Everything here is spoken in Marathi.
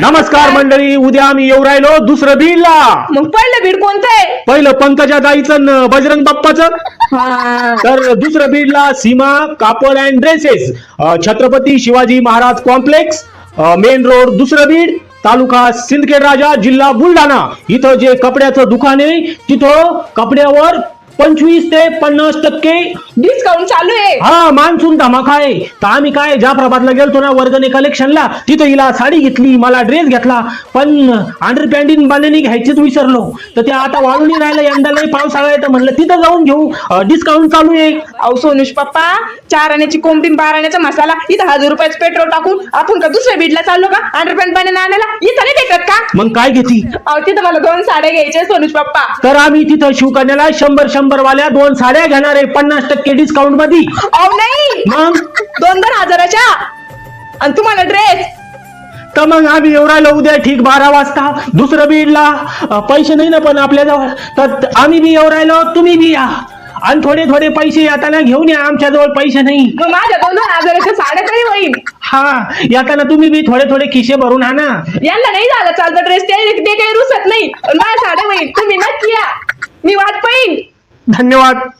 नमस्कार मंडळी उद्या आम्ही येऊ राहिलो दुसरं बीडला मग पहिलं बीड कोणतं आहे? पहिलं पंकजा दाईचं न बजरंग बाप्पाचं. हा. तर दुसरं बीडला सीमा कापड and dresses Chhatrapati Shivaji Maharaj complex main road दुसरं बीड तालुका सिंदखेड राजा जिल्हा बुलढाणा. इथं जे कपड्याचं दुकान आहे तिथं कपड्यावर पंचवीस ते पन्नास टक्के डिस्काउंट चालू आहे. हा मान्सून धमाका आहे. तर आम्ही काय जाफराबादला गेलतो ना वर्गणे कलेक्शनला तिथं हिला साडी घेतली मला ड्रेस घेतला. पण अंडर पॅन्टीन बांधणी घ्यायचीच विसरलो. तर ते आता वाळून राहिलं यंदा नाही पावसाळा आहे तर म्हणलं तिथं जाऊन घेऊ. डिस्काउंट चालू आहे. अहो सोनुष पप्पा चार आण्याची कोंबडी बारा आण्याचा मसाला इथं हजार रुपयाचं पेट्रोल टाकून आपण का दुसऱ्या बीडला चाललो का? अंडरपॅन्ट बनायला आणायला? इथं नाही भेटत का? मग काय घेती? अहो तिथं मला दोन साड्या घ्यायच्या सोनुष पप्पा. तर आम्ही तिथं शिवकन्याला शंभर शंभर वाल्या दोन साड्या घेणार आहे पन्नास टक्के डिस्काउंटमध्ये अहो नाही. मग? दोन दोन हजाराच्या. आणि तुम्हाला ड्रेस तर मग आम्ही राहिलो उद्या ठीक बारा वाजता. दुसरं बीडला अं, पैसे नाही ना पण आपल्याजवळ. तर आम्ही बी राहिलो तुम्ही बी या. आणि थोडे थोडे पैसे येताना घेऊन या आमच्याजवळ पैसे नाही. मग माझ्या दोन दोन हजाराच्या साड्या तरी होईल. हा येताना तुम्ही बी थोडे थोडे खिशे भरून आणा. यांना नाही झालं चालतं ड्रेस ते ते काही रुसत नाही. माझ्या साड्या होईल. तुम्ही नक्की या. मी वाट पाहिन. धन्यवाद.